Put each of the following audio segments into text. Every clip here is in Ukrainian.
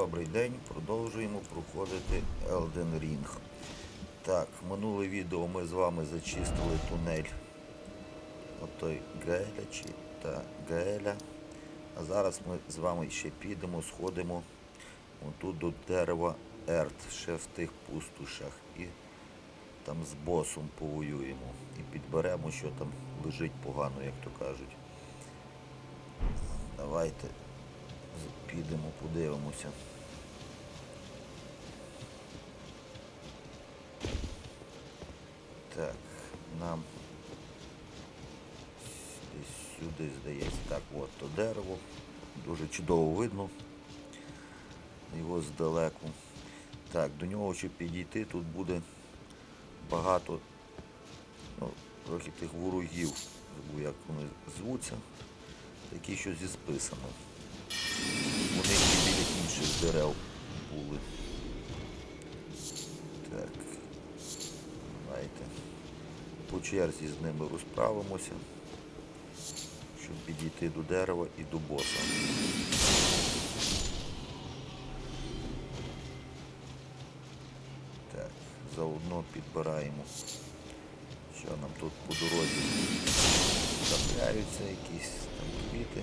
Добрий день, продовжуємо проходити Elden Ring. Так, минуле відео ми з вами зачистили тунель отой Гелячі та Геля. А зараз ми з вами ще підемо, сходимо отут до дерева Ерт, ще в тих пустушах. І там з босом повоюємо. І підберемо, що там лежить погано, як то кажуть. Давайте підемо, подивимося. Так, нам сюди здається. Так, от то дерево. Дуже чудово видно. Його здалеку. Так, до нього щоб підійти, тут буде багато, ну, трохи тих ворогів, як вони звуться, такі, що зі списами. Вони і біля інших дерев були. Так. Давайте. По черзі з ними розправимося, щоб підійти до дерева і до боса. Так, заодно підбираємо, що нам тут по дорозі трапляються якісь там квіти.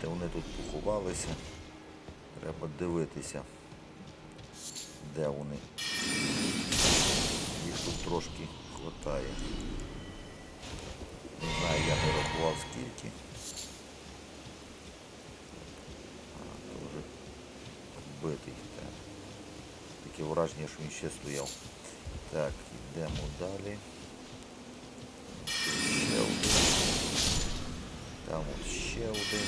Бачите, вони тут поховалися. Треба дивитися, де вони. Їх тут трошки хватає. Не знаю, я не рахував скільки. Таке враження, що він ще стояв. Так, йдемо далі. От ще один.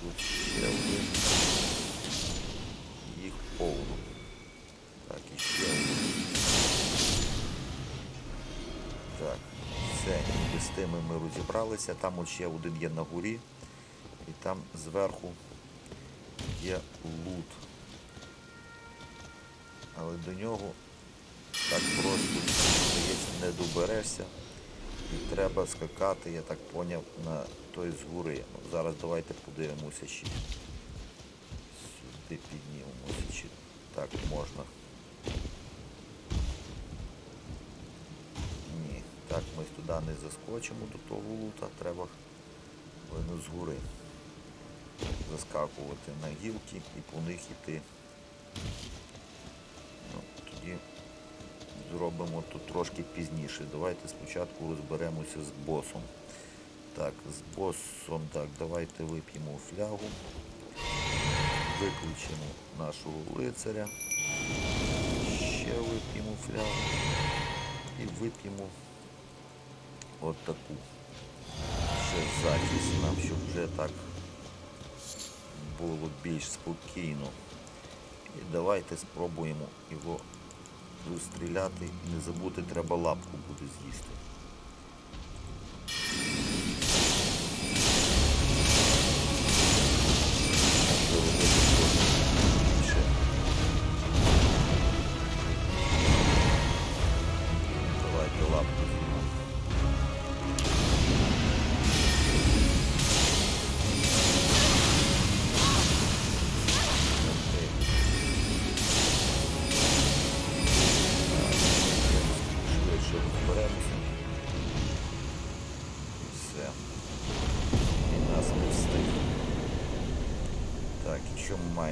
Тут ще один. Їх повно. Так, і ще один. Так, все, ніби з тими ми розібралися. Там от ще один є на горі. І там зверху є лут. Але до нього так просто, здається, не доберешся. І треба скакати, я так поняв, на той з. Ну, зараз давайте подивимося ще. Сюди піднімемося, чи так можна. Ні, так ми туди не заскочимо до того лута, треба з гори заскакувати на гілки і по них йти. Ну, тоді зробимо тут трошки пізніше. Давайте спочатку розберемося з босом. Так, з босом, так, давайте вип'ємо флягу, виключимо нашого лицаря, ще вип'ємо флягу і вип'ємо от таку. Ще захист нам, щоб вже так було більш спокійно. І давайте спробуємо його розстріляти. І не забути, треба лапку буде з'їсти.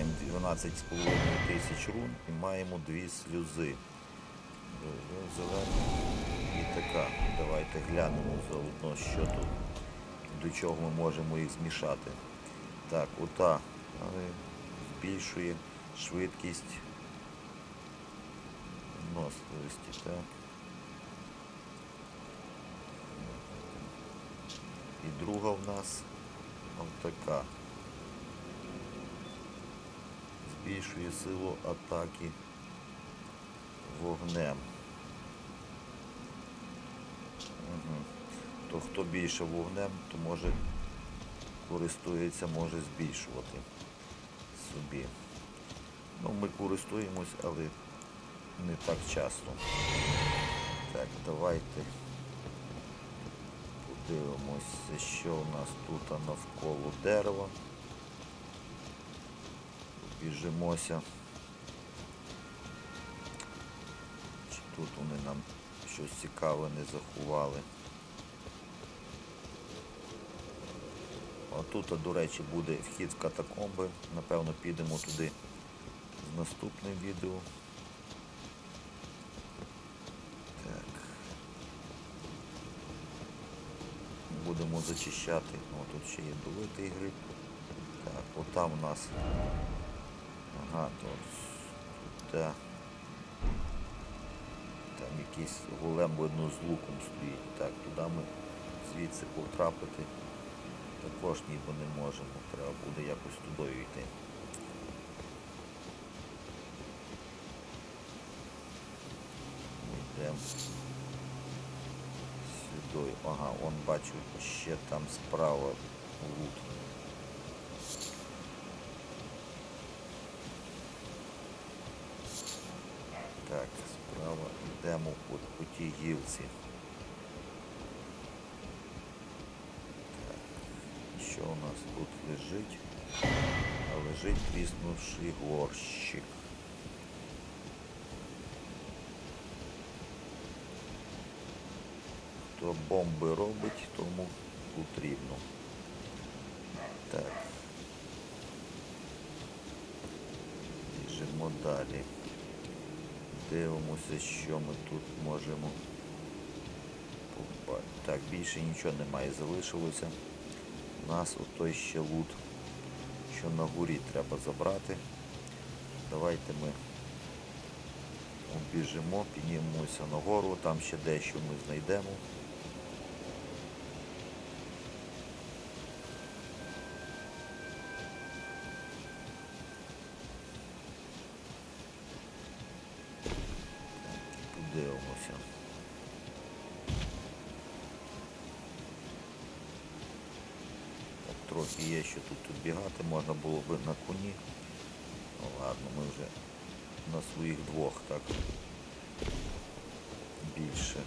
12,5 тисяч рун і маємо дві сльози. Е, Зелена і така. Давайте глянемо заодно, що тут, до чого ми можемо їх змішати. Так, ота збільшує швидкість виносливості, так. І друга в нас така. Збільшує силу атаки вогнем. Угу. То хто більше вогнем, то може користується, може збільшувати собі. Ну, ми користуємось, але не так часто. Так, давайте подивимося, що у нас тут навколо дерева. Біжимося. Чи тут вони нам щось цікаве не заховали. А тут, до речі, буде вхід в катакомби. Напевно, підемо туди з наступним відео. Будемо зачищати. О, тут ще є долитий гриб. Так, отам у нас. Ага, тут. тут да. Там якийсь голем видно з луком стоїть. Так, туди ми звідси потрапити також ніби не можемо. Треба буде якось туди йти. Йдемо сюди. Ага, он бачу ще там справа лут. Так, справа йдемо по, тій гілці. Що у нас тут лежить? А лежить тріснувший горщик. Хто бомби робить, тому потрібно. Так. Біжимо далі. Дивимося, що ми тут можемо побачити. Так, більше нічого немає, залишилося. У нас отой ще лут, що на горі треба забрати. Давайте ми обіжимо, піднімемося нагору, там ще дещо ми знайдемо. Подивимося. Так, трохи є, що тут тут бігати, можна було би на коні. Ну ладно, ми вже на своїх двох так більше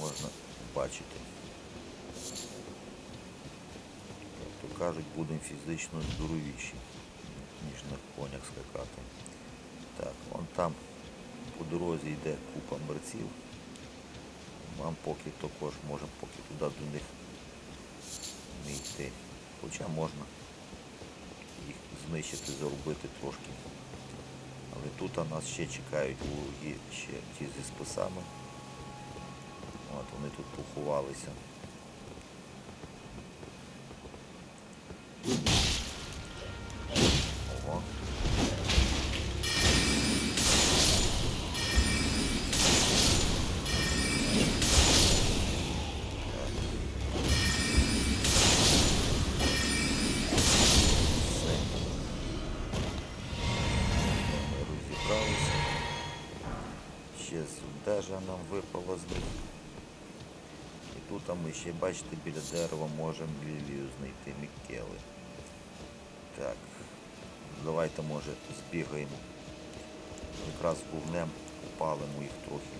можна бачити. Як то кажуть, будемо фізично здоровіші, ніж на конях скакати. Так, вон там по дорозі йде купа мерців. Вам поки також можемо поки туди до них не йти. Хоча можна їх знищити, заробити трошки. Але тут нас ще чекають вороги, ще ті зі списами. От вони тут поховалися. Ще одежа нам випала з них. І тут ми ще, бачите, біля дерева можемо лілію знайти Міккели. Так, давайте може збігаємо. Якраз вогнем попалимо їх трохи.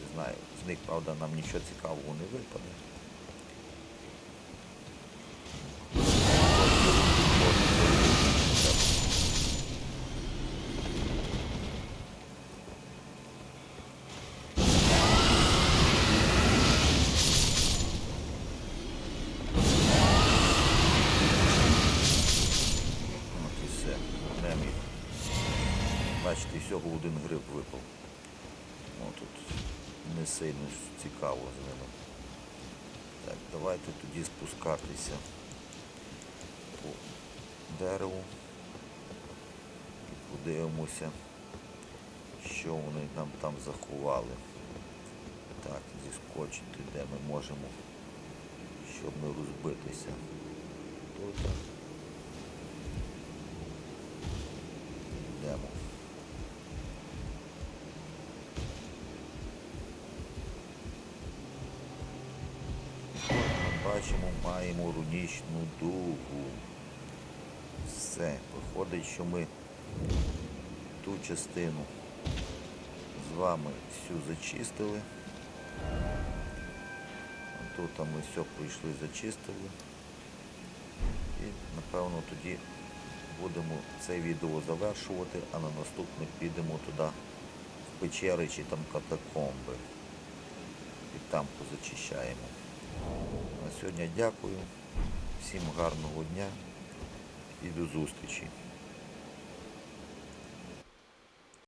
Не знаю, з них, правда, нам нічого цікавого не випаде. От і все. Вогнем їх. Бачите, всього один гриб випав. Ну, тут не сильно цікаво з ними. Так, давайте тоді спускатися по дереву і подивимося, що вони нам там заховали. Так, зіскочити, де ми можемо, щоб не розбитися. Тут. Йдемо. Тут бачимо, маємо рунічну дугу. Все, виходить, що ми ту частину з вами всю зачистили. Тут ми все пройшли, зачистили. І напевно тоді будемо це відео завершувати, а на наступне підемо туди в печери чи там катакомби. І там позачищаємо. На сьогодні дякую. Всім гарного дня і до зустрічі.